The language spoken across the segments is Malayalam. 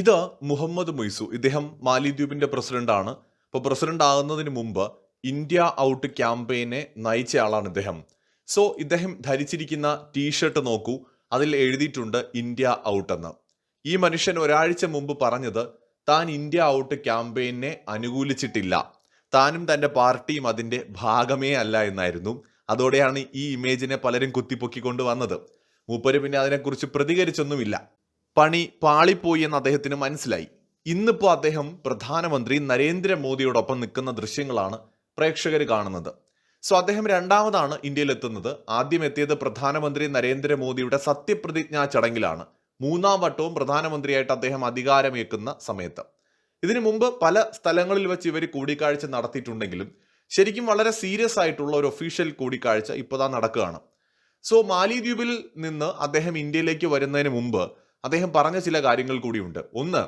ഇത് മുഹമ്മദ് മൊയ്സു ഇദ്ദേഹം മാലിദ്വീപിന്റെ പ്രസിഡന്റാണ് അപ്പോൾ പ്രസിഡന്റ് ആകുന്നതിന് മുമ്പ് ഇന്ത്യ ഔട്ട് ക്യാമ്പയിനെ നയിച്ച ആളാണ് ഇദ്ദേഹം. സോ ഇദ്ദേഹം ധരിച്ചിരിക്കുന്ന ടീഷർട്ട് നോക്കൂ. അതിൽ എഴുതിയിട്ടുണ്ട് ഇന്ത്യ ഔട്ട് എന്ന്. ഈ മനുഷ്യൻ ഒരാഴ്ച മുമ്പ് പറഞ്ഞത് താൻ ഇന്ത്യ ഔട്ട് ക്യാമ്പയിനെ അനുകൂലിച്ചിട്ടില്ല. താനും തന്റെ പാർട്ടിയും അതിന്റെ ഭാഗമേ അല്ല എന്നായിരുന്നു. അതോടെയാണ് ഈ ഇമേജിനെ പലരും കുത്തിപ്പൊക്കിക്കൊണ്ട് വന്നത്. മൂപ്പര് പിന്നെ അതിനെക്കുറിച്ച് പ്രതികരിച്ചൊന്നുമില്ല. പണി പാളിപ്പോയി എന്ന് അദ്ദേഹത്തിന് മനസ്സിലായി. ഇന്നിപ്പോൾ അദ്ദേഹം പ്രധാനമന്ത്രി നരേന്ദ്രമോദിയോടൊപ്പം നിൽക്കുന്ന ദൃശ്യങ്ങളാണ് പ്രേക്ഷകർ കാണുന്നത്. സോ അദ്ദേഹം രണ്ടാമതാണ് ഇന്ത്യയിൽ എത്തുന്നത് ആദ്യം എത്തിയത് പ്രധാനമന്ത്രി നരേന്ദ്രമോദിയുടെ സത്യപ്രതിജ്ഞാ ചടങ്ങിലാണ്. മൂന്നാം വട്ടവും പ്രധാനമന്ത്രിയായിട്ട് അദ്ദേഹം അധികാരമേക്കുന്ന സമയത്ത്. ഇതിനു മുമ്പ് പല സ്ഥലങ്ങളിൽ വെച്ച് ഇവർ കൂടിക്കാഴ്ച നടത്തിയിട്ടുണ്ടെങ്കിലും ശരിക്കും വളരെ സീരിയസ് ആയിട്ടുള്ള ഒരു ഒഫീഷ്യൽ കൂടിക്കാഴ്ച ഇപ്പോൾ നടക്കുകയാണ്. സോ മാലിദ്വീപിൽ നിന്ന് അദ്ദേഹം ഇന്ത്യയിലേക്ക് വരുന്നതിന് മുമ്പ് അദ്ദേഹം പറഞ്ഞ ചില കാര്യങ്ങൾ കൂടിയുണ്ട്. ഒന്ന്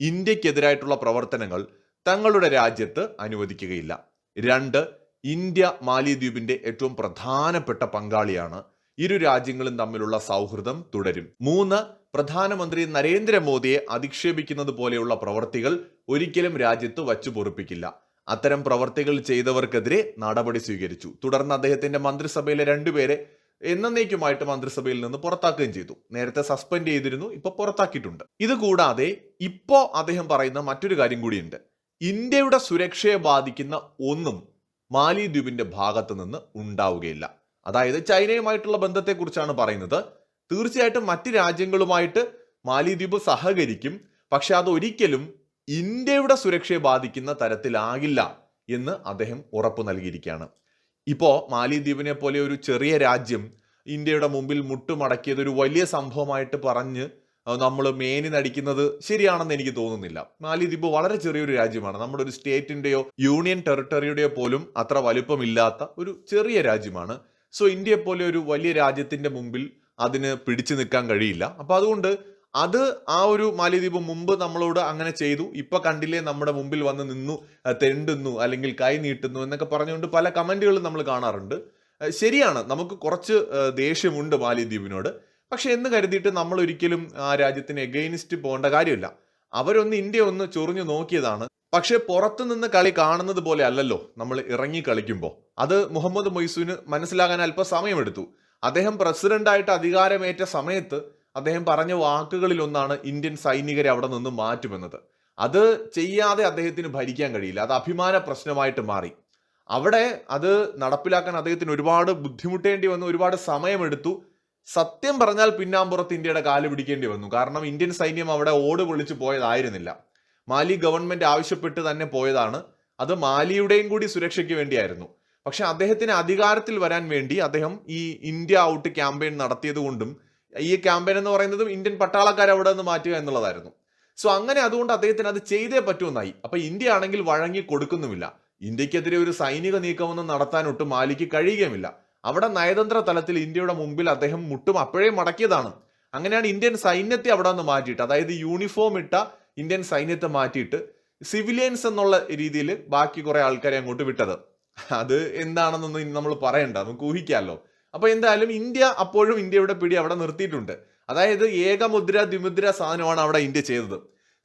ഇന്ത്യക്കെതിരായിട്ടുള്ള പ്രവർത്തനങ്ങൾ തങ്ങളുടെ രാജ്യത്ത് അനുവദിക്കുകയില്ല. രണ്ട് ഇന്ത്യ മാലിദ്വീപിന്റെ ഏറ്റവും പ്രധാനപ്പെട്ട പങ്കാളിയാണ്. ഇരു രാജ്യങ്ങളും തമ്മിലുള്ള സൗഹൃദം തുടരും. മൂന്ന് പ്രധാനമന്ത്രി നരേന്ദ്രമോദിയെ അധിക്ഷേപിക്കുന്നത് പോലെയുള്ള പ്രവർത്തികൾ ഒരിക്കലും രാജ്യത്ത് വച്ചു പൊറുപ്പിക്കില്ല. അത്തരം പ്രവർത്തികൾ ചെയ്തവർക്കെതിരെ നടപടി സ്വീകരിച്ചു. തുടർന്ന് അദ്ദേഹത്തിന്റെ മന്ത്രിസഭയിലെ രണ്ടുപേരെ എന്നേക്കുമായിട്ട് മന്ത്രിസഭയിൽ നിന്ന് പുറത്താക്കുകയും ചെയ്തു. നേരത്തെ സസ്പെൻഡ് ചെയ്തിരുന്നു ഇപ്പൊ പുറത്താക്കിയിട്ടുണ്ട്. ഇത് കൂടാതെ ഇപ്പോ അദ്ദേഹം പറയുന്ന മറ്റൊരു കാര്യം കൂടിയുണ്ട്. ഇന്ത്യയുടെ സുരക്ഷയെ ബാധിക്കുന്ന ഒന്നും മാലിദ്വീപിന്റെ ഭാഗത്ത് നിന്ന് ഉണ്ടാവുകയില്ല. അതായത് ചൈനയുമായിട്ടുള്ള ബന്ധത്തെക്കുറിച്ചാണ് പറയുന്നത്. തീർച്ചയായിട്ടും മറ്റ് രാജ്യങ്ങളുമായിട്ട് മാലിദ്വീപ് സഹകരിക്കും പക്ഷെ അതൊരിക്കലും ഇന്ത്യയുടെ സുരക്ഷയെ ബാധിക്കുന്ന തരത്തിലാകില്ല എന്ന് അദ്ദേഹം ഉറപ്പു നൽകിയിരിക്കുകയാണ്. ഇപ്പോ മാലിദ്വീപിനെ പോലെ ഒരു ചെറിയ രാജ്യം ഇന്ത്യയുടെ മുമ്പിൽ മുട്ടുമടക്കിയത് ഒരു വലിയ സംഭവമായിട്ട് പറഞ്ഞ് നമ്മൾ മേനി നടിക്കുന്നത് ശരിയാണെന്ന് എനിക്ക് തോന്നുന്നില്ല. മാലിദ്വീപ് വളരെ ചെറിയൊരു രാജ്യമാണ്. നമ്മുടെ ഒരു സ്റ്റേറ്റിന്റെയോ യൂണിയൻ ടെറിട്ടറിയുടെയോ പോലും അത്ര വലുപ്പമില്ലാത്ത ഒരു ചെറിയ രാജ്യമാണ്. സോ ഇന്ത്യയെ പോലെ ഒരു വലിയ രാജ്യത്തിന്റെ മുമ്പിൽ അതിന് പിടിച്ചു നിൽക്കാൻ കഴിയില്ല. അപ്പോൾ അതുകൊണ്ട് അത് ആ ഒരു മാലിദ്വീപ് മുമ്പ് നമ്മളോട് അങ്ങനെ ചെയ്തു. ഇപ്പൊ കണ്ടില്ലേ നമ്മുടെ മുമ്പിൽ വന്ന് നിന്നു തെണ്ടുന്നു അല്ലെങ്കിൽ കൈ നീട്ടുന്നു എന്നൊക്കെ പറഞ്ഞുകൊണ്ട് പല കമന്റുകളും നമ്മൾ കാണാറുണ്ട്. ശരിയാണ്. നമുക്ക് കുറച്ച് ദേഷ്യമുണ്ട് മാലിദ്വീപിനോട്. പക്ഷെ എന്ന് കരുതിയിട്ട് നമ്മൾ ഒരിക്കലും ആ രാജ്യത്തിന് എഗെയിൻസ്റ്റ് പോകേണ്ട കാര്യമില്ല. അവരൊന്ന് ഇന്ത്യ ഒന്ന് ചൊറിഞ്ഞു നോക്കിയതാണ്. പക്ഷേ പുറത്തു നിന്ന് കളി കാണുന്നത് പോലെ അല്ലല്ലോ നമ്മൾ ഇറങ്ങി കളിക്കുമ്പോൾ. അത് മുഹമ്മദ് മൊയ്സുവിന് മനസ്സിലാകാൻ അല്പം സമയമെടുത്തു അദ്ദേഹം പ്രസിഡന്റായിട്ട് അധികാരമേറ്റ സമയത്ത് അദ്ദേഹം പറഞ്ഞ വാക്കുകളിൽ ഒന്നാണ് ഇന്ത്യൻ സൈനികരെ അവിടെ നിന്ന് മാറ്റുമെന്നത്. അത് ചെയ്യാതെ അദ്ദേഹത്തിന് ഭരിക്കാൻ കഴിയില്ല. അത് അഭിമാന പ്രശ്നമായിട്ട് മാറി. അവിടെ അത് നടപ്പിലാക്കാൻ അദ്ദേഹത്തിന് ഒരുപാട് ബുദ്ധിമുട്ടേണ്ടി വന്നു ഒരുപാട് സമയമെടുത്തു. സത്യം പറഞ്ഞാൽ പിന്നാമ്പുറത്ത് ഇന്ത്യയുടെ കാൽ പിടിക്കേണ്ടി വന്നു. കാരണം ഇന്ത്യൻ സൈന്യം അവിടെ ഓട് പൊളിച്ചു പോയതായിരുന്നില്ല. മാലി ഗവൺമെന്റ് ആവശ്യപ്പെട്ട് തന്നെ പോയതാണ്. അത് മാലിയുടെയും കൂടി സുരക്ഷയ്ക്ക് വേണ്ടിയായിരുന്നു. പക്ഷെ അദ്ദേഹത്തിന് അധികാരത്തിൽ വരാൻ വേണ്ടി അദ്ദേഹം ഈ ഇന്ത്യ ഔട്ട് ക്യാമ്പയിൻ നടത്തിയത് കൊണ്ടും ഈ ക്യാമ്പയിൻ എന്ന് പറയുന്നതും ഇന്ത്യൻ പട്ടാളക്കാരെ അവിടെ നിന്ന് മാറ്റുക എന്നുള്ളതായിരുന്നു. സോ അങ്ങനെ അതുകൊണ്ട് അദ്ദേഹത്തിന് അത് ചെയ്തേ പറ്റുമെന്നായി അപ്പൊ ഇന്ത്യ ആണെങ്കിൽ വഴങ്ങി കൊടുക്കുന്നുമില്ല. ഇന്ത്യക്കെതിരെ ഒരു സൈനിക നീക്കമൊന്നും നടത്താൻ ഒട്ടും മാലിക്ക് കഴിയുകയുമില്ല. അവിടെ നയതന്ത്ര തലത്തിൽ ഇന്ത്യയുടെ മുമ്പിൽ അദ്ദേഹം മുട്ടും അപ്പോഴേ മടക്കിയതാണ്. അങ്ങനെയാണ് ഇന്ത്യൻ സൈന്യത്തെ അവിടെ നിന്ന് മാറ്റിയിട്ട് അതായത് യൂണിഫോം ഇട്ട ഇന്ത്യൻ സൈന്യത്തെ മാറ്റിയിട്ട് സിവിലിയൻസ് എന്നുള്ള രീതിയിൽ ബാക്കി കുറെ ആൾക്കാരെ അങ്ങോട്ട് വിട്ടത്. അത് എന്താണെന്നൊന്നും നമ്മൾ പറയണ്ട. നമുക്ക് ഊഹിക്കാമല്ലോ. അപ്പൊ എന്തായാലും ഇന്ത്യ അപ്പോഴും ഇന്ത്യയുടെ പിടി അവിടെ നിർത്തിയിട്ടുണ്ട്. അതായത് ഏകമുദ്ര ദ്വിമുദ്ര സാധനമാണ് അവിടെ ഇന്ത്യ ചെയ്തത്.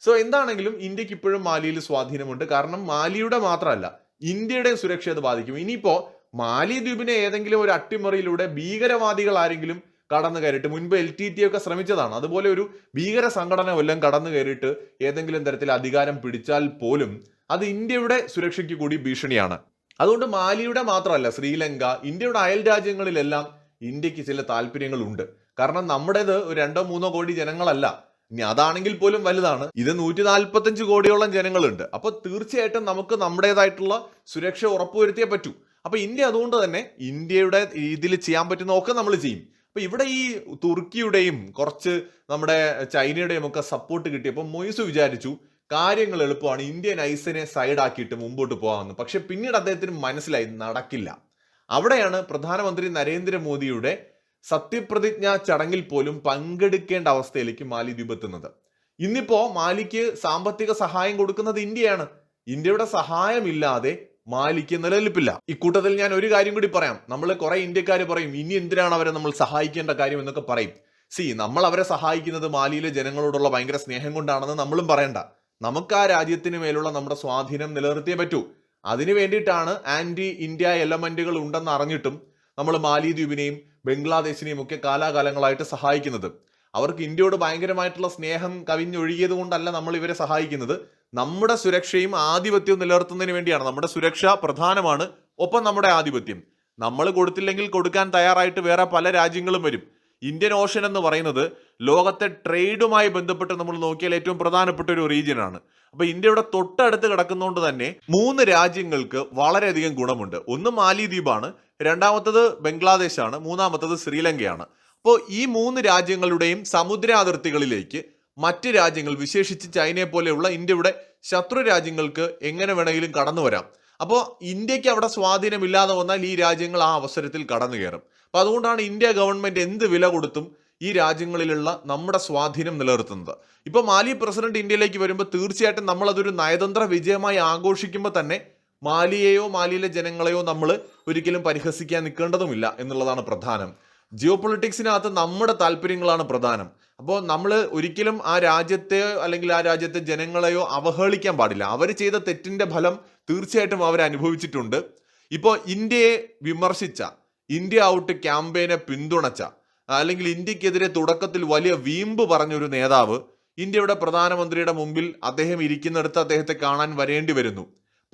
സോ എന്താണെങ്കിലും ഇന്ത്യയ്ക്ക് ഇപ്പോഴും മാലിയിൽ സ്വാധീനമുണ്ട്. കാരണം മാലിയുടെ മാത്രമല്ല ഇന്ത്യയുടെ സുരക്ഷ അത് ബാധിക്കും. ഇനിയിപ്പോൾ മാലി ദ്വീപിനെ ഏതെങ്കിലും ഒരു അട്ടിമറിയിലൂടെ ഭീകരവാദികൾ ആരെങ്കിലും കടന്നു കയറിയിട്ട് മുൻപ് എൽ ടി ടി ഒക്കെ ശ്രമിച്ചതാണ്. അതുപോലെ ഒരു ഭീകര സംഘടന വല്ലതും കടന്നു കയറിയിട്ട് ഏതെങ്കിലും തരത്തിൽ അധികാരം പിടിച്ചാൽ പോലും അത് ഇന്ത്യയുടെ സുരക്ഷയ്ക്ക് കൂടി ഭീഷണിയാണ്. അതുകൊണ്ട് മാലിയുടെ മാത്രമല്ല ശ്രീലങ്ക ഇന്ത്യയുടെ അയൽ രാജ്യങ്ങളിലെല്ലാം ഇന്ത്യയ്ക്ക് ചില താല്പര്യങ്ങളുണ്ട്. കാരണം നമ്മുടേത് ഒരു രണ്ടോ മൂന്നോ കോടി ജനങ്ങളല്ല. ഇനി അതാണെങ്കിൽ പോലും വലുതാണ്. ഇത് നൂറ്റി നാൽപ്പത്തഞ്ച് കോടിയോളം ജനങ്ങളുണ്ട്. അപ്പൊ തീർച്ചയായിട്ടും നമുക്ക് നമ്മുടേതായിട്ടുള്ള സുരക്ഷ ഉറപ്പുവരുത്തിയേ പറ്റൂ. അപ്പൊ ഇന്ത്യ അതുകൊണ്ട് തന്നെ ഇന്ത്യയുടെ ഇതിൽ ചെയ്യാൻ പറ്റുന്ന ഒക്കെ നമ്മൾ ചെയ്യും. അപ്പൊ ഇവിടെ ഈ തുർക്കിയുടെയും കുറച്ച് നമ്മുടെ ചൈനയുടെയും ഒക്കെ സപ്പോർട്ട് കിട്ടിയപ്പോൾ മൊയ്സ് വിചാരിച്ചു കാര്യങ്ങൾ എളുപ്പമാണ്. ഇന്ത്യൻ ഐസിനെ സൈഡാക്കിയിട്ട് മുമ്പോട്ട് പോകാമെന്ന്. പക്ഷെ പിന്നീട് അദ്ദേഹത്തിന് മനസ്സിലായി നടക്കില്ല. അവിടെയാണ് പ്രധാനമന്ത്രി നരേന്ദ്രമോദിയുടെ സത്യപ്രതിജ്ഞാ ചടങ്ങിൽ പോലും പങ്കെടുക്കേണ്ട അവസ്ഥയിലേക്ക് മാലിദ്വീപ് എത്തുന്നത് ഇന്നിപ്പോ മാലിക്ക് സാമ്പത്തിക സഹായം കൊടുക്കുന്നത് ഇന്ത്യയാണ്. ഇന്ത്യയുടെ സഹായമില്ലാതെ മാലിക്ക് നിലനിൽപ്പില്ല. ഇക്കൂട്ടത്തിൽ ഞാൻ ഒരു കാര്യം കൂടി പറയാം. നമ്മൾ കുറെ ഇന്ത്യക്കാർ പറയും ഇനി എന്തിനാണ് അവരെ നമ്മൾ സഹായിക്കേണ്ട കാര്യം? എന്നൊക്കെ പറയും. സി നമ്മൾ അവരെ സഹായിക്കുന്നത് മാലിയിലെ ജനങ്ങളോടുള്ള ഭയങ്കര സ്നേഹം കൊണ്ടാണെന്ന് നമ്മളും പറയണ്ട. നമുക്ക് ആ രാജ്യത്തിന് മേലുള്ള നമ്മുടെ സ്വാധീനം നിലനിർത്തിയേ പറ്റൂ. അതിനു വേണ്ടിയിട്ടാണ് ആന്റി ഇന്ത്യ എലമെന്റുകൾ ഉണ്ടെന്ന് അറിഞ്ഞിട്ടും നമ്മൾ മാലിദ്വീപിനെയും ബംഗ്ലാദേശിനെയും ഒക്കെ കാലാകാലങ്ങളായിട്ട് സഹായിക്കുന്നത്. അവർക്ക് ഇന്ത്യയോട് ഭയങ്കരമായിട്ടുള്ള സ്നേഹം കവിഞ്ഞൊഴുകിയത് കൊണ്ടല്ല നമ്മൾ ഇവരെ സഹായിക്കുന്നത്. നമ്മുടെ സുരക്ഷയും ആധിപത്യവും നിലനിർത്തുന്നതിന് വേണ്ടിയാണ്. നമ്മുടെ സുരക്ഷ പ്രധാനമാണ്. ഒപ്പം നമ്മുടെ ആധിപത്യം. നമ്മൾ കൊടുത്തില്ലെങ്കിൽ കൊടുക്കാൻ തയ്യാറായിട്ട് വേറെ പല രാജ്യങ്ങളും വരും. ഇന്ത്യൻ ഓഷൻ എന്ന് പറയുന്നത് ലോകത്തെ ട്രേഡുമായി ബന്ധപ്പെട്ട് നമ്മൾ നോക്കിയാൽ ഏറ്റവും പ്രധാനപ്പെട്ട ഒരു റീജിയനാണ്. അപ്പൊ ഇന്ത്യയുടെ തൊട്ടടുത്ത് കിടക്കുന്നതുകൊണ്ട് തന്നെ മൂന്ന് രാജ്യങ്ങൾക്ക് വളരെയധികം ഗുണമുണ്ട്. ഒന്ന് മാലിദ്വീപാണ് രണ്ടാമത്തത് ബംഗ്ലാദേശാണ് മൂന്നാമത്തത് ശ്രീലങ്കയാണ്. അപ്പോൾ ഈ മൂന്ന് രാജ്യങ്ങളുടെയും സമുദ്ര അതിർത്തികളിലേക്ക് മറ്റ് രാജ്യങ്ങൾ വിശേഷിച്ച് ചൈനയെ പോലെയുള്ള ഇന്ത്യയുടെ ശത്രു രാജ്യങ്ങൾക്ക് എങ്ങനെ വേണമെങ്കിലും കടന്നു വരാം അപ്പോൾ ഇന്ത്യയ്ക്ക് അവിടെ സ്വാധീനമില്ലാതെ വന്നാൽ ഈ രാജ്യങ്ങൾ ആ അവസരത്തിൽ കടന്നു കയറും. അപ്പോൾ അതുകൊണ്ടാണ് ഇന്ത്യ ഗവൺമെന്റ് എന്ത് വില കൊടുത്തും ഈ രാജ്യങ്ങളിലുള്ള നമ്മുടെ സ്വാധീനം നിലനിർത്തുന്നത്. ഇപ്പോൾ മാലി പ്രസിഡന്റ് ഇന്ത്യയിലേക്ക് വരുമ്പോൾ തീർച്ചയായിട്ടും നമ്മളതൊരു നയതന്ത്ര വിജയമായി ആഘോഷിക്കുമ്പോൾ തന്നെ മാലിയെയോ മാലിയിലെ ജനങ്ങളെയോ നമ്മൾ ഒരിക്കലും പരിഹസിക്കാൻ നിൽക്കേണ്ടതുമില്ല എന്നുള്ളതാണ് പ്രധാനം. ജിയോ പൊളിറ്റിക്സിനകത്ത് നമ്മുടെ താല്പര്യങ്ങളാണ് പ്രധാനം. അപ്പോൾ നമ്മൾ ഒരിക്കലും ആ രാജ്യത്തെ അല്ലെങ്കിൽ ആ രാജ്യത്തെ ജനങ്ങളെയോ അവഹേളിക്കാൻ പാടില്ല. അവർ ചെയ്ത തെറ്റിന്റെ ഫലം തീർച്ചയായിട്ടും അവർ അനുഭവിച്ചിട്ടുണ്ട്. ഇപ്പോൾ ഇന്ത്യയെ വിമർശിച്ച ഇന്ത്യ ഔട്ട് ക്യാമ്പയിനെ പിന്തുണച്ച അല്ലെങ്കിൽ ഇന്ത്യക്കെതിരെ തുടക്കത്തിൽ വലിയ വീമ്പ് പറഞ്ഞൊരു നേതാവ് ഇന്ത്യയുടെ പ്രധാനമന്ത്രിയുടെ മുമ്പിൽ അദ്ദേഹം ഇരിക്കുന്നിടത്ത് അദ്ദേഹത്തെ കാണാൻ വരേണ്ടി വരുന്നു.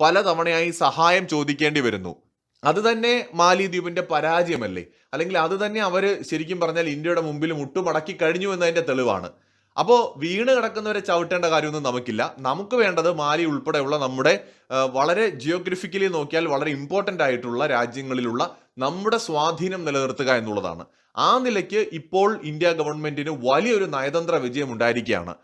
പലതവണയായി സഹായം ചോദിക്കേണ്ടി വരുന്നു. അത് തന്നെ മാലിദ്വീപിന്റെ പരാജയമല്ലേ? അല്ലെങ്കിൽ അത് തന്നെ അവർ ശരിക്കും പറഞ്ഞാൽ ഇന്ത്യയുടെ മുമ്പിൽ മുട്ടുമടക്കി കഴിഞ്ഞു എന്നതിന്റെ തെളിവാണ്. അപ്പോൾ വീണ് കിടക്കുന്നവരെ ചവിട്ടേണ്ട കാര്യമൊന്നും നമുക്കില്ല. നമുക്ക് വേണ്ടത് മാലി ഉൾപ്പെടെയുള്ള നമ്മുടെ വളരെ ജിയോഗ്രഫിക്കലി നോക്കിയാൽ വളരെ ഇമ്പോർട്ടന്റ് ആയിട്ടുള്ള രാജ്യങ്ങളിലുള്ള നമ്മുടെ സ്വാധീനം നിലനിർത്തുക എന്നുള്ളതാണ്. ആ നിലയ്ക്ക് ഇപ്പോൾ ഇന്ത്യ ഗവൺമെന്റിന് വലിയൊരു നയതന്ത്ര വിജയം ഉണ്ടായിരിക്കുകയാണ്.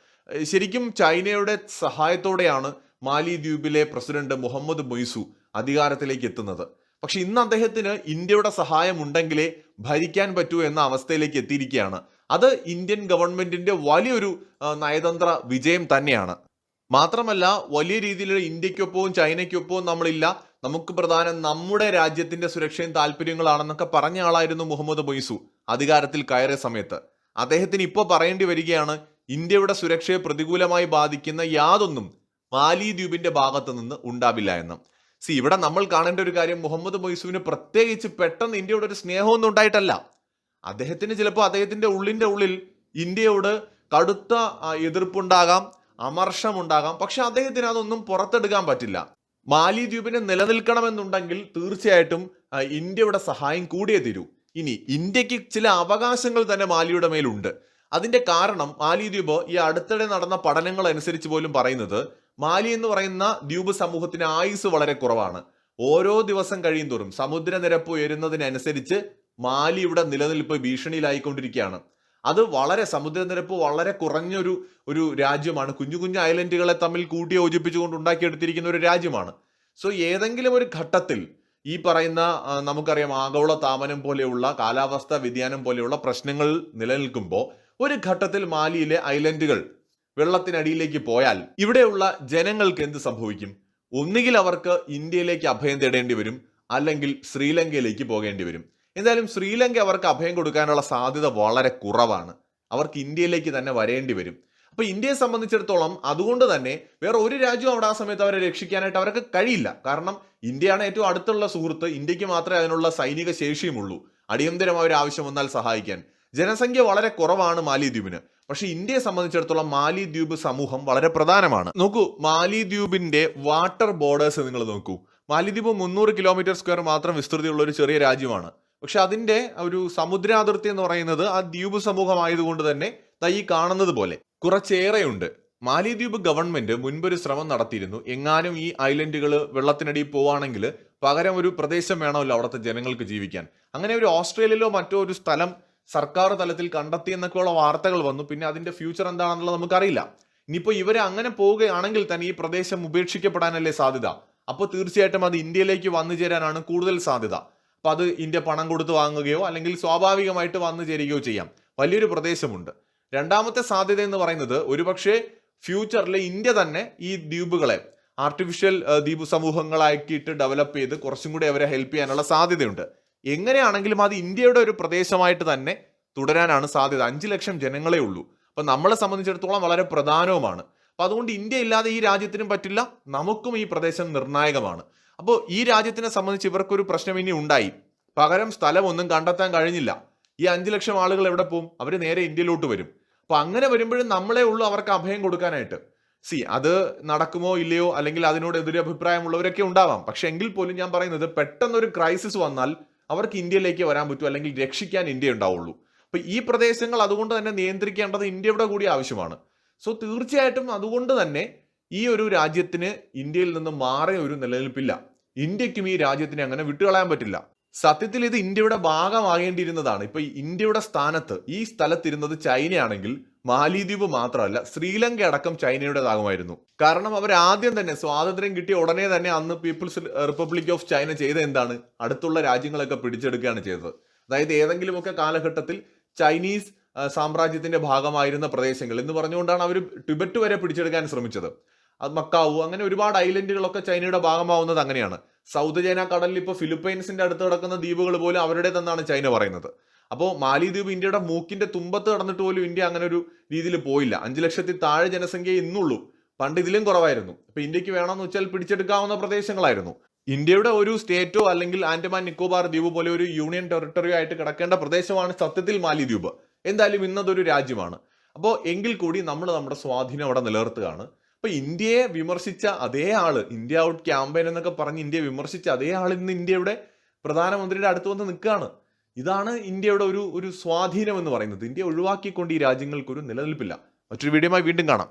ശരിക്കും ചൈനയുടെ സഹായത്തോടെയാണ് മാലിദ്വീപിലെ പ്രസിഡന്റ് മുഹമ്മദ് മൊയ്സു അധികാരത്തിലേക്ക് എത്തുന്നത്. പക്ഷെ ഇന്ന് അദ്ദേഹത്തിന് ഇന്ത്യയുടെ സഹായം ഉണ്ടെങ്കിലേ ഭരിക്കാൻ പറ്റൂ എന്ന അവസ്ഥയിലേക്ക് എത്തിയിരിക്കുകയാണ്. അത് ഇന്ത്യൻ ഗവൺമെന്റിന്റെ വലിയൊരു നയതന്ത്ര വിജയം തന്നെയാണ്. മാത്രമല്ല വലിയ രീതിയിലുള്ള ഇന്ത്യക്കൊപ്പവും ചൈനയ്ക്കൊപ്പവും നമ്മളില്ല. നമുക്ക് പ്രധാനം നമ്മുടെ രാജ്യത്തിന്റെ സുരക്ഷയും താല്പര്യങ്ങളാണെന്നൊക്കെ പറഞ്ഞ ആളായിരുന്നു മുഹമ്മദ് മൊയ്സു അധികാരത്തിൽ കയറിയ സമയത്ത്. അദ്ദേഹത്തിന് ഇപ്പോൾ പറയേണ്ടി വരികയാണ് ഇന്ത്യയുടെ സുരക്ഷയെ പ്രതികൂലമായി ബാധിക്കുന്ന യാതൊന്നും മാലിദ്വീപിന്റെ ഭാഗത്ത് നിന്ന് ഉണ്ടാവില്ല എന്ന്. സി ഇവിടെ നമ്മൾ കാണേണ്ട ഒരു കാര്യം മുഹമ്മദ് മൊയ്സുവിന് പ്രത്യേകിച്ച് പെട്ടെന്ന് ഇന്ത്യയോട് ഒരു സ്നേഹമൊന്നും ഉണ്ടായിട്ടല്ല. അദ്ദേഹത്തിന് ചിലപ്പോൾ അദ്ദേഹത്തിന്റെ ഉള്ളിന്റെ ഉള്ളിൽ ഇന്ത്യയോട് കടുത്ത എതിർപ്പുണ്ടാകാം അമർഷമുണ്ടാകാം. പക്ഷെ അദ്ദേഹത്തിന് അതൊന്നും പുറത്തെടുക്കാൻ പറ്റില്ല. മാലിദ്വീപിനെ നിലനിൽക്കണമെന്നുണ്ടെങ്കിൽ തീർച്ചയായിട്ടും ഇന്ത്യയുടെ സഹായം കൂടിയേ തീരൂ. ഇനി ഇന്ത്യയ്ക്ക് ചില അവകാശങ്ങൾ തന്നെ മാലിയുടെ മേലുണ്ട്. അതിന്റെ കാരണം മാലിദ്വീപ് ഈ അടുത്തിടെ നടന്ന പഠനങ്ങൾ അനുസരിച്ച് പോലും പറയുന്നത് മാലി എന്ന് പറയുന്ന ദ്വീപ് സമൂഹത്തിന് ആയുസ് വളരെ കുറവാണ്. ഓരോ ദിവസം കഴിയും തോറും സമുദ്രനിരപ്പ് ഉയരുന്നതിനനുസരിച്ച് മാലി ഇവിടെ നിലനിൽപ്പ് ഭീഷണിയിലായിക്കൊണ്ടിരിക്കുകയാണ്. അത് വളരെ സമുദ്രനിരപ്പ് വളരെ കുറഞ്ഞൊരു ഒരു രാജ്യമാണ്. കുഞ്ഞു കുഞ്ഞു ഐലൻഡുകളെ തമ്മിൽ കൂട്ടി യോജിപ്പിച്ചുകൊണ്ട് ഉണ്ടാക്കിയെടുത്തിരിക്കുന്ന ഒരു രാജ്യമാണ്. സോ ഏതെങ്കിലും ഒരു ഘട്ടത്തിൽ ഈ പറയുന്ന നമുക്കറിയാം ആഗോള താപനം പോലെയുള്ള കാലാവസ്ഥാ വ്യതിയാനം പോലെയുള്ള പ്രശ്നങ്ങൾ നിലനിൽക്കുമ്പോൾ ഒരു ഘട്ടത്തിൽ മാലിയിലെ ഐലൻഡുകൾ വെള്ളത്തിനടിയിലേക്ക് പോയാൽ ഇവിടെയുള്ള ജനങ്ങൾക്ക് എന്ത് സംഭവിക്കും? ഒന്നുകിൽ അവർക്ക് ഇന്ത്യയിലേക്ക് അഭയം തേടേണ്ടി വരും അല്ലെങ്കിൽ ശ്രീലങ്കയിലേക്ക് പോകേണ്ടി വരും. എന്തായാലും ശ്രീലങ്ക അവർക്ക് അഭയം കൊടുക്കാനുള്ള സാധ്യത വളരെ കുറവാണ്. അവർക്ക് ഇന്ത്യയിലേക്ക് തന്നെ വരേണ്ടി വരും. അപ്പൊ ഇന്ത്യയെ സംബന്ധിച്ചിടത്തോളം അതുകൊണ്ട് തന്നെ വേറെ ഒരു രാജ്യവും അവിടെ ആ സമയത്ത് അവരെ രക്ഷിക്കാനായിട്ട് അവർക്ക് കഴിയില്ല. കാരണം ഇന്ത്യയാണ് ഏറ്റവും അടുത്തുള്ള സുഹൃത്ത് ഇന്ത്യയ്ക്ക് മാത്രമേ അതിനുള്ള സൈനിക ശേഷിയുമുള്ളൂ. അടിയന്തരമായ ഒരു ആവശ്യം വന്നാൽ സഹായിക്കാൻ. ജനസംഖ്യ വളരെ കുറവാണ് മാലിദ്വീപിന്. പക്ഷെ ഇന്ത്യയെ സംബന്ധിച്ചിടത്തോളം മാലിദ്വീപ് സമൂഹം വളരെ പ്രധാനമാണ്. നോക്കൂ മാലിദ്വീപിന്റെ വാട്ടർ ബോർഡേഴ്സ് നിങ്ങൾ നോക്കൂ. മാലിദ്വീപ് മുന്നൂറ് കിലോമീറ്റർ സ്ക്വയർ മാത്രം വിസ്തൃതിയുള്ള ഒരു ചെറിയ രാജ്യമാണ്. പക്ഷെ അതിന്റെ ഒരു സമുദ്രാതിർത്തി എന്ന് പറയുന്നത് ആ ദ്വീപ് സമൂഹമായതുകൊണ്ട് തന്നെ തൈ കാണുന്നത് പോലെ കുറച്ചേറെയുണ്ട്. മാലിദ്വീപ് ഗവൺമെന്റ് മുൻപൊരു ശ്രമം നടത്തിയിരുന്നു. എങ്ങാനും ഈ ഐലൻഡുകൾ വെള്ളത്തിനടിയിൽ പോവാണെങ്കിൽ പകരം ഒരു പ്രദേശം വേണമല്ലോ അവിടുത്തെ ജനങ്ങൾക്ക് ജീവിക്കാൻ. അങ്ങനെ ഒരു ഓസ്ട്രേലിയയിലോ മറ്റോ ഒരു സ്ഥലം സർക്കാർ തലത്തിൽ കണ്ടെത്തി എന്നൊക്കെയുള്ള വാർത്തകൾ വന്നു. പിന്നെ അതിന്റെ ഫ്യൂച്ചർ എന്താണെന്നുള്ളത് നമുക്കറിയില്ല. ഇനിയിപ്പോൾ ഇവരെ അങ്ങനെ പോവുകയാണെങ്കിൽ തന്നെ ഈ പ്രദേശം ഉപേക്ഷിക്കപ്പെടാനല്ലേ സാധ്യത. അപ്പോൾ തീർച്ചയായിട്ടും അത് ഇന്ത്യയിലേക്ക് വന്നു ചേരാനാണ് കൂടുതൽ സാധ്യത. അപ്പൊ അത് ഇന്ത്യ പണം കൊടുത്ത് വാങ്ങുകയോ അല്ലെങ്കിൽ സ്വാഭാവികമായിട്ട് വന്നു ചേരുകയോ ചെയ്യാം. വലിയൊരു പ്രദേശമുണ്ട്. രണ്ടാമത്തെ സാധ്യത എന്ന് പറയുന്നത് ഒരുപക്ഷെ ഫ്യൂച്ചറിൽ ഇന്ത്യ തന്നെ ഈ ദ്വീപുകളെ ആർട്ടിഫിഷ്യൽ ദ്വീപ് സമൂഹങ്ങളാക്കിയിട്ട് ഡെവലപ്പ് ചെയ്ത് കുറച്ചും കൂടി അവരെ ഹെൽപ്പ് ചെയ്യാനുള്ള സാധ്യതയുണ്ട്. എങ്ങനെയാണെങ്കിലും അത് ഇന്ത്യയുടെ ഒരു പ്രദേശമായിട്ട് തന്നെ തുടരാനാണ് സാധ്യത. അഞ്ച് ലക്ഷം ജനങ്ങളെ ഉള്ളൂ. അപ്പം നമ്മളെ സംബന്ധിച്ചിടത്തോളം വളരെ പ്രധാനവുമാണ്. അപ്പോൾ അതുകൊണ്ട് ഇന്ത്യ ഇല്ലാതെ ഈ രാജ്യത്തിനും പറ്റില്ല. നമുക്കും ഈ പ്രദേശം നിർണായകമാണ്. അപ്പോൾ ഈ രാജ്യത്തിനെ സംബന്ധിച്ച് ഇവർക്കൊരു പ്രശ്നം ഇനി ഉണ്ടായി. പകരം സ്ഥലമൊന്നും കണ്ടെത്താൻ കഴിഞ്ഞില്ല. ഈ അഞ്ച് ലക്ഷം ആളുകൾ എവിടെ പോകും അവർ നേരെ ഇന്ത്യയിലോട്ട് വരും. അപ്പോൾ അങ്ങനെ വരുമ്പോഴും നമ്മളെ ഉള്ളൂ അവർക്ക് അഭയം കൊടുക്കാനായിട്ട്. സി അത് നടക്കുമോ ഇല്ലയോ? അല്ലെങ്കിൽ അതിനോട് എതിരെ അഭിപ്രായമുള്ളവരൊക്കെ ഉണ്ടാവാം. പക്ഷെ എങ്കിൽ പോലും ഞാൻ പറയുന്നത് പെട്ടെന്നൊരു ക്രൈസിസ് വന്നാൽ അവർക്ക് ഇന്ത്യയിലേക്ക് വരാൻ പറ്റൂ അല്ലെങ്കിൽ രക്ഷിക്കാൻ ഇന്ത്യ ഉണ്ടാവുള്ളൂ. അപ്പോൾ ഈ പ്രദേശങ്ങൾ അതുകൊണ്ട് തന്നെ നിയന്ത്രിക്കേണ്ടത് ഇന്ത്യയുടെ കൂടി ആവശ്യമാണ്. സോ തീർച്ചയായിട്ടും അതുകൊണ്ട് തന്നെ ഈ ഒരു രാജ്യത്തിന് ഇന്ത്യയിൽ നിന്ന് മാറിയ ഒരു നിലനിൽപ്പില്ല. ഇന്ത്യക്കും ഈ രാജ്യത്തിനെ അങ്ങനെ വിട്ടുകളയാൻ പറ്റില്ല. സത്യത്തിൽ ഇത് ഇന്ത്യയുടെ ഭാഗമാകേണ്ടിയിരുന്നതാണ്. ഇപ്പൊ ഇന്ത്യയുടെ സ്ഥാനത്ത് ഈ സ്ഥലത്തിരുന്നത് ചൈനയാണെങ്കിൽ മാലിദ്വീപ് മാത്രമല്ല ശ്രീലങ്ക അടക്കം ചൈനയുടേതാകുമായിരുന്നു കാരണം അവർ ആദ്യം തന്നെ സ്വാതന്ത്ര്യം കിട്ടിയ ഉടനെ തന്നെ അന്ന് പീപ്പിൾസ് റിപ്പബ്ലിക് ഓഫ് ചൈന ചെയ്ത എന്താണ്? അടുത്തുള്ള രാജ്യങ്ങളൊക്കെ പിടിച്ചെടുക്കുകയാണ് ചെയ്തത്. അതായത് ഏതെങ്കിലുമൊക്കെ കാലഘട്ടത്തിൽ ചൈനീസ് സാമ്രാജ്യത്തിന്റെ ഭാഗമായിരുന്ന പ്രദേശങ്ങൾ എന്ന് പറഞ്ഞുകൊണ്ടാണ് അവർ ടിബറ്റ് വരെ പിടിച്ചെടുക്കാൻ ശ്രമിച്ചത്. അത് മക്കാവു അങ്ങനെ ഒരുപാട് ഐലൻഡുകളൊക്കെ ചൈനയുടെ ഭാഗമാവുന്നത് അങ്ങനെയാണ്. സൗത്ത് ചൈന കടലിൽ ഇപ്പോൾ ഫിലിപ്പൈൻസിന്റെ അടുത്ത് കിടക്കുന്ന ദ്വീപുകൾ പോലും അവരുടേതെന്നാണ് ചൈന പറയുന്നത്. അപ്പോൾ മാലിദ്വീപ് ഇന്ത്യയുടെ മൂക്കിന്റെ തുമ്പത്ത് കടന്നിട്ട് പോലും ഇന്ത്യ അങ്ങനെ ഒരു രീതിയിൽ പോയില്ല. അഞ്ചു ലക്ഷത്തിൽ താഴെ ജനസംഖ്യ ഇന്നുള്ളൂ. പണ്ട് ഇതിലും കുറവായിരുന്നു. അപ്പോൾ ഇന്ത്യയ്ക്ക് വേണമെന്ന് വെച്ചാൽ പിടിച്ചെടുക്കാവുന്ന പ്രദേശങ്ങളായിരുന്നു. ഇന്ത്യയുടെ ഒരു സ്റ്റേറ്റോ അല്ലെങ്കിൽ ആൻഡമാൻ നിക്കോബാർ ദ്വീപ് പോലെ ഒരു യൂണിയൻ ടെറിട്ടറിയോ ആയിട്ട് കിടക്കേണ്ട പ്രദേശമാണ് സത്യത്തിൽ മാലിദ്വീപ് എന്തായാലും ഇന്നതൊരു രാജ്യമാണ്. അപ്പോൾ എങ്കിൽ കൂടി നമ്മൾ നമ്മുടെ സ്വാധീനം അവിടെ നിലനിർത്തുകയാണ്. അപ്പൊ ഇന്ത്യയെ വിമർശിച്ച അതേ ആൾ ഇന്ത്യ ഔട്ട് ക്യാമ്പയിൻ എന്നൊക്കെ പറഞ്ഞ് ഇന്ത്യ വിമർശിച്ച അതേ ആൾ ഇന്ന് ഇന്ത്യയുടെ പ്രധാനമന്ത്രിയുടെ അടുത്ത് വന്ന് നിൽക്കുകയാണ്. ഇതാണ് ഇന്ത്യയുടെ ഒരു ഒരു സ്വാധീനം എന്ന് പറയുന്നത്. ഇന്ത്യ ഒഴിവാക്കിക്കൊണ്ട് ഈ രാജ്യങ്ങൾക്കൊരു നിലനിൽപ്പില്ല. മറ്റൊരു വീഡിയോയുമായി വീണ്ടും കാണാം.